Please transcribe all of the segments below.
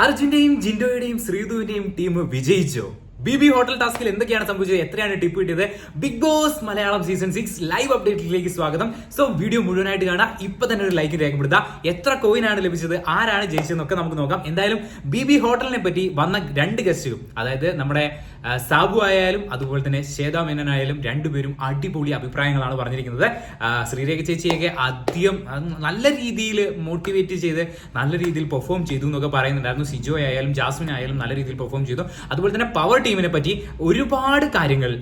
അർജുന്റെയും ജിൻഡോയുടെയും ശ്രീധുവിന്റെയും ടീം വിജയിച്ചോ? ബി ബി ഹോട്ടൽ ടാസ്കിൽ എന്തൊക്കെയാണ് സംഭവിച്ചത്? എത്രയാണ് ടിപ്പ് കിട്ടിയത്? Bigg Boss Malayalam season six live അപ്ഡേറ്റിലേക്ക് സ്വാഗതം. സോ വീഡിയോ മുഴുവനായിട്ട് കാണാം. ഇപ്പൊ തന്നെ ഒരു ലൈക്ക് രേഖപ്പെടുത്താം എത്ര കോയിൻ ആണ് ലഭിച്ചത്? ആരാണ് ജയിച്ചതെന്നൊക്കെ നമുക്ക് നോക്കാം. എന്തായാലും ബി ബി ഹോട്ടലിനെ പറ്റി വന്ന രണ്ട് ഗസ്റ്റുകൾ അതായത് നമ്മുടെ സാബു ആയാലും അതുപോലെ തന്നെ ശ്വേതാ മേനൻ ആയാലും രണ്ടുപേരും അടിപൊളി അഭിപ്രായങ്ങളാണ് പറഞ്ഞിരിക്കുന്നത്. ശ്രീരേഖ ചേച്ചിയൊക്കെ അധികം നല്ല രീതിയിൽ മോട്ടിവേറ്റ് ചെയ്ത് നല്ല രീതിയിൽ പെർഫോം ചെയ്തു എന്നൊക്കെ പറയുന്നുണ്ടായിരുന്നു. സിജോ ആയാലും ജാസ്മിൻ ആയാലും നല്ല രീതിയിൽ പെർഫോം ചെയ്തു. അതുപോലെ തന്നെ പവർ ടീമിനെ പറ്റി ഒരുപാട് കാര്യങ്ങൾ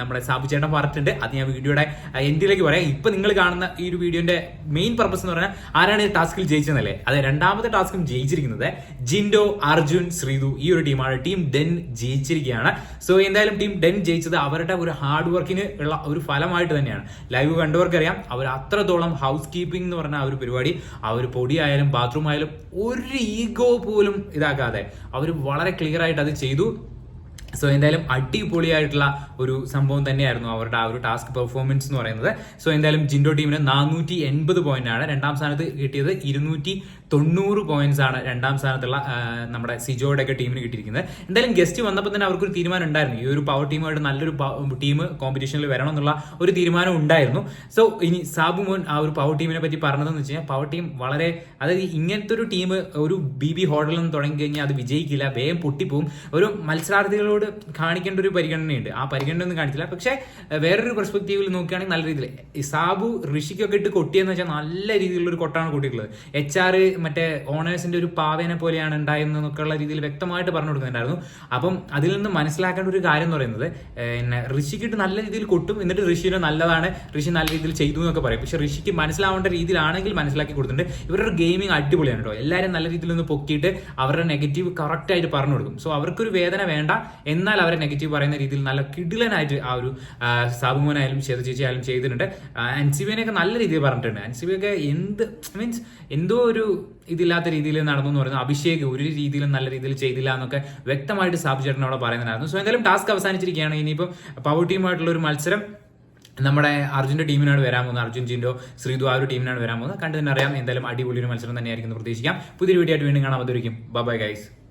നമ്മുടെ സാബു ചേട്ടൻ പറഞ്ഞിട്ടുണ്ട്. അത് ഞാൻ വീഡിയോയുടെ എൻഡിലേക്ക് പറയാം. ഇപ്പൊ നിങ്ങൾ കാണുന്ന ഈ ഒരു വീഡിയോന്റെ മെയിൻ പർപ്പസ് എന്ന് പറഞ്ഞാൽ ആരാണ് ഈ ടാസ്കിൽ ജയിച്ചതല്ലേ അതെ രണ്ടാമത്തെ ടാസ്കും ജയിച്ചിരിക്കുന്നത് ജിൻഡോ അർജുൻ ശ്രീതു ഈ ഒരു ടീമാണ് ടീം ഡെൻ ജയിച്ചിരിക്കുകയാണ്. സോ എന്തായാലും ടീം ഡെൻ ജയിച്ചത് അവരുടെ ഒരു ഹാർഡ് വർക്കിന് ഉള്ള ഒരു ഫലമായിട്ട് തന്നെയാണ്. ലൈവ് കണ്ടവർക്കറിയാം അവർ അത്രത്തോളം ഹൗസ് കീപ്പിംഗ് എന്ന് പറഞ്ഞ ആ ഒരു പരിപാടി ആ ഒരു പൊടിയായാലും ബാത്റൂം ആയാലും ഒരു ഈഗോ പോലും ഇതാക്കാതെ അവർ വളരെ ക്ലിയർ ആയിട്ട് അത് ചെയ്തു. സോ എന്തായാലും അടിപൊളിയായിട്ടുള്ള ഒരു സംഭവം തന്നെയായിരുന്നു അവരുടെ ആ ഒരു ടാസ്ക് പെർഫോമൻസ് എന്ന് പറയുന്നത്. സോ എന്തായാലും ജിൻഡോ ടീമിന് നാനൂറ്റി എൺപത് ആണ്. രണ്ടാം സ്ഥാനത്ത് കിട്ടിയത് ഇരുന്നൂറ്റി തൊണ്ണൂറ് പോയിന്റ്സ് ആണ് രണ്ടാം സ്ഥാനത്തുള്ള നമ്മുടെ സിജോയുടെ ഒക്കെ ടീമിന് കിട്ടിയിരിക്കുന്നത്. എന്തായാലും ഗസ്റ്റ് വന്നപ്പോൾ തന്നെ അവർക്കൊരു തീരുമാനം ഉണ്ടായിരുന്നു. ഈ ഒരു പവർ ടീമായിട്ട് നല്ലൊരു ടീം കോമ്പറ്റീഷനിൽ വരണം എന്നുള്ള ഒരു തീരുമാനം ഉണ്ടായിരുന്നു. സോ ഇനി സാബു മോൻ ആ ഒരു പവർ ടീമിനെ പറ്റി പറഞ്ഞതെന്ന് വെച്ച് കഴിഞ്ഞാൽ പവർ ടീം വളരെ അതായത് ഇങ്ങനത്തെ ഒരു ടീം ഒരു ബി ബി ഹോട്ടലിൽ നിന്ന് തുടങ്ങി കഴിഞ്ഞാൽ അത് വിജയിക്കില്ല. വേഗം പൊട്ടിപ്പോവും. ഒരു മത്സരാർത്ഥികളോട് കാണിക്കേണ്ട ഒരു പരിഗണനയുണ്ട്. ആ പരിഗണന ഒന്നും കാണിച്ചില്ല. പക്ഷേ വേറൊരു പെർസ്പെക്റ്റീവിൽ നോക്കുകയാണെങ്കിൽ നല്ല രീതിയിൽ ഇസാബു സാബു ഋഷിക്കൊക്കെ ഇട്ട് കൊട്ടിയെന്ന് വെച്ചാൽ നല്ല രീതിയിലുള്ള ഒരു കൊട്ടാണ് കൂട്ടിയിട്ടുള്ളത്. എച്ച് ആർ മറ്റേ ഓണേഴ്സിന്റെ ഒരു പാവേനെ പോലെയാണ് ഉണ്ടായിരുന്നൊക്കെയുള്ള രീതിയിൽ വ്യക്തമായിട്ട് പറഞ്ഞു കൊടുക്കുന്നുണ്ടായിരുന്നു. അപ്പം അതിൽ നിന്ന് മനസ്സിലാക്കേണ്ട ഒരു കാര്യം എന്ന് പറയുന്നത് പിന്നെ ഋഷിക്കിട്ട് നല്ല രീതിയിൽ കൊട്ടും എന്നിട്ട് ഋഷിനെ നല്ലതാണ് ഋഷി നല്ല രീതിയിൽ ചെയ്തു എന്നൊക്കെ പറയും. പക്ഷെ ഋഷിക്ക് മനസ്സിലാവേണ്ട രീതിയിലാണെങ്കിൽ മനസ്സിലാക്കി കൊടുത്തിട്ടുണ്ട്. ഇവരുടെ ഗെയിമിംഗ് അടിപൊളിയാണ് കേട്ടോ. എല്ലാവരും നല്ല രീതിയിൽ ഒന്ന് പൊക്കിയിട്ട് അവരുടെ നെഗറ്റീവ് കറക്റ്റ് ആയിട്ട് പറഞ്ഞു കൊടുക്കും. സോ അവർക്കൊരു വേദന വേണ്ട. എന്നാൽ അവരെ നെഗറ്റീവ് പറയുന്ന രീതിയിൽ നല്ല കിടിലനായിട്ട് ആ ഒരു സാബുമോനായാലും ശ്വേത ചേച്ചി ആയാലും ചെയ്തിട്ടുണ്ട് അൻസിബിയനെയൊക്കെ നല്ല രീതിയിൽ പറഞ്ഞിട്ടുണ്ട്. അൻസിബിയൊക്കെ എന്ത് മീൻസ് എന്തോ ഒരു ഇതില്ലാത്ത രീതിയിൽ നടന്നു എന്ന് പറയുന്നത് അഭിഷേക് ഒരു രീതിയിലും നല്ല രീതിയിൽ ചെയ്തില്ല എന്നൊക്കെ വ്യക്തമായിട്ട് സാബു ചേട്ടൻ അവിടെ പറയുന്നുണ്ടായിരുന്നു. സോ എന്തായാലും ടാസ്ക് അവസാനിച്ചിരിക്കുകയാണ്. ഇനിയിപ്പോൾ പവർ ടീമായിട്ടുള്ള ഒരു മത്സരം നമ്മുടെ അർജുന്റെ ടീമിനാണ് വരാൻ പോകുന്നത്. അർജുൻ ജിൻഡോ ശ്രീതു ആ ഒരു ടീമിനാണ് വരാൻ പോകുന്നത്. കണ്ടു തന്നെ അറിയാം. എന്തായാലും അടിപൊളി ഒരു മത്സരം തന്നെയായിരിക്കും പ്രതീക്ഷിക്കാം. പുതിയൊരു വീഡിയോ ആയിട്ട് വീണ്ടും കാണാൻ പറ്റുമായിരിക്കും ബൈ ഗൈസ്